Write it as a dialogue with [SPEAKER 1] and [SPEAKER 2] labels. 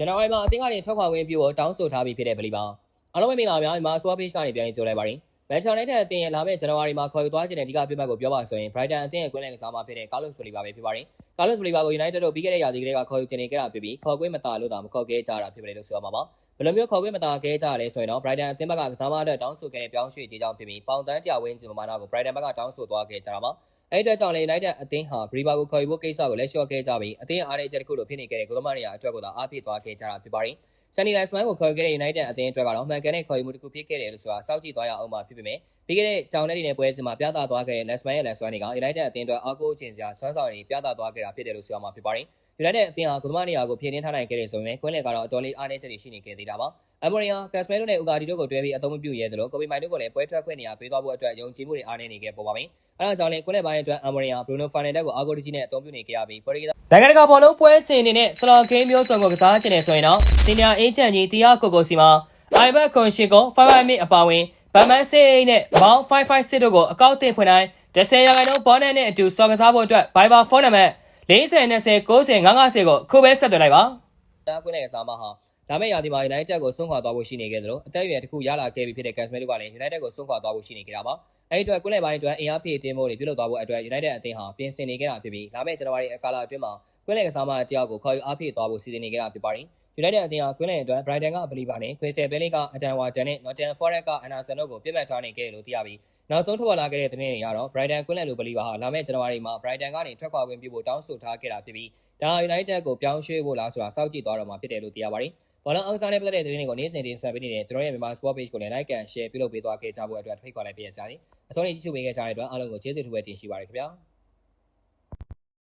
[SPEAKER 1] ဇန်နဝါရီမှာအသင်းကနေထွက်ခွာခွင့်ပြုဖို့တောင်းဆိုထားပြီးဖြစ်တဲ့ဗလီပါအားလုံးပဲမင်္ဂလာပါများမြန်မာ Super Page ကနေပြန်လည်ကြိုလိုက်ပါရစေမန်ချက်ယူနိုက်တက်အသင်းရဲ့လာမယ့်ဇန်နဝါရီမှာခေါ်ယူသွားခြင်းတဲ့ဒီကပြတ်မှတ်ကိုပြောပါဆိုရင် Brighton အသင်းရဲ့ကွင်းလယ်ကစားမဖြစ်တဲ့ Carlos Baleba ပဲဖြစ်ပါတယ် Carlos Baleba ကို United တို့ပြီးခဲ့တဲ့ရာသီကလေးကခေါ်ယူခြင်းနေခဲ့တာဖြစ်ပြီးခေါ်ခွင့်မတာလို့သာမခေါ်ခဲ့ကြတာဖြစ်တယ်လို့ဆိုရမှာပါဘယ်လိုမျိုးခေါ်ခွင့်မတာခဲ့ကြရလဲဆိုရင်တော့ Brighton အသင်းဘက်ကကစားမအတွက်တောင်းဆိုခဲ့တဲ့ပြောင်းရွှေ့ကြေးကြောင်းဖြစ်ပြီးပေါင်တန်းကြဝင်းကျင်ပမာဏကို Brighton ဘက်ကတောင်းဆိုသွားခဲ့ကြတာပါ အဲ့အတွက်ကြောင့်လေ United အသင်းဟာ Briba ကိုခေါ်ယူဖို့ကိစ္စကိုလက်လျှော့ခဲ့ကြပြီးအသင်းအားရချက်တစ်ခုလိုဖြစ်နေခဲ့တဲ့ဂိုးသမားတွေအတွက်ကိုသာအားပေးသွားခဲ့ကြတာဖြစ်ပါတယ်။ Sunny Linesman ကိုခေါ်ခဲ့တဲ့ United အသင်းအတွက်ကတော့မှန်ကန်တဲ့ခေါ်ယူမှုတစ်ခုဖြစ်ခဲ့တယ်လို့ဆိုတာစောင့်ကြည့်သွားရအောင်မှာဖြစ်ပေမဲ့ပြီးခဲ့တဲ့ကြောင်လက်တွေနဲ့ပွဲစဉ်မှာပြသသွားခဲ့တဲ့ Linesman ရဲ့ Linesman တွေက United အသင်းအတွက်အားကိုးခြင်းစရာစွမ်းဆောင်ရည်ပြသသွားခဲ့တာဖြစ်တယ်လို့ဆိုရမှာဖြစ်ပါတယ်။ United အသင်းဟာဂိုးသမားနေရာကိုဖြည့်တင်းထားနိုင်ခဲ့တဲ့ဆိုရင်ကွင်းလယ်ကတော့အတော်လေးအားနည်းချက်တွေရှိနေခဲ့သေးတာပါ။ Amoria, Casemiro နဲ့ Ugarte တို့ကိုတွဲပြီးအသုံးမပြုရဲသလို Kobe Mino တို့ကိုလည်းပွဲထွက်ခွင့်နေရာပေးသွားဖို့အတွက်ယုံကြည်မှုတွေအားနည်းနေခဲ့ပေါ်ပါမယ်။အဲဒါကြောင့်လည်းကွင်းလယ်ပိုင်းအတွက် Amoria, Bruno Fernandes ကိုအားကိုးတကြီးနဲ့အသုံးပြုနေခဲ့ရပြီး Portugal နိုင်ငံတကာဘောလုံးပွဲစဉ်အနေနဲ့ဆလော်ဂိမ်းမျိုးစုံကိုကစားချင်တယ်ဆိုရင်တော့ Senior Agent ကြီးတီယာကိုကိုစီမှာ iBet Condition ကို55 minute အပါဝင်ဗန်မန်စေးနဲ့ဘောင်း556တို့ကိုအကောက်တင်ဖွင့်တိုင်း10ရာခိုင်နှုန်းဘောနဲ့နဲ့အတူစော်ကစားဖို့အတွက် Viber ဖုန်းနံပါတ် 40 20 90 950ကိုခုပဲဆက်သွယ်လိုက်ပါ။ဒါကွင်းလယ်ကစားမဟာလာမယ့်ရာသီမှာ United ကိုဆုံးခွာသွားဖို့ရှိနေခဲ့သလိုအသက်အရွယ်တစ်ခုရလာခဲ့ပြီဖြစ်တဲ့ Casemiro ကလည်း United ကိုဆုံးခွာသွားဖို့ရှိနေကြတာပါ။အဲဒီအတွက်ကွင်းလယ်ပိုင်းအတွက်အင်အားဖြည့်တင်းမှုတွေပြုလုပ်သွားဖို့အတွက် United အသင်းဟာပြင်ဆင်နေကြတာဖြစ်ပြီးလာမယ့်ဇန်နဝါရီအကာလအတွင်းမှာကွင်းလယ်ကစားမတယောက်ကိုခေါ်ယူအားဖြည့်သွားဖို့စီစဉ်နေကြတာဖြစ်ပါတယ်။ United အသင်းဟာကွင်းလယ်အတွက် Brighton က Believer နဲ့ Crystal Palace က Adam Wharton နဲ့ Nottingham Forest က Anderson တို့ကိုပြစ်မှတ်ထားနေခဲ့တယ်လို့သိရပြီးနောက်ဆုံးထွက်ပေါ်လာခဲ့တဲ့သတင်းတွေအရတော့ Brighton ကွင်းလယ်လူ Believer ဟာလာမယ့်ဇန်နဝါရီမှာ Brighton ကနေထွက်ခွာခွင့်ပြုဖို့တောင်းဆိုထားခဲ့တာဖြစ်ပြီးဒါ United ကိုပြောင်းရွှေ့ဖို့လားဆိုတာစောင့်ကြည့်သွားတော့မှာဖြစ်တယ်လို့သိရပါတယ်။ဘောလုံးအောက်စားနဲ့ပတ်သက်တဲ့သတင်းတွေကိုနေ့စဉ်တင်ဆက်ပေးနေတဲ့ကျွန်တော်ရဲ့မြန်မာ Sport Page ကိုလည်း Like and Share ပြုလုပ်ပေးသွားခဲ့ကြဖို့အတွက်ဖိတ်ခေါ်လိုက်ပေးရစေ။အစောနေ့ကြည့်ရှုပေးခဲ့ကြတဲ့အတွက်အားလုံးကိုကျေးဇူးတင်ရှိပါတယ်ခင်ဗျာ။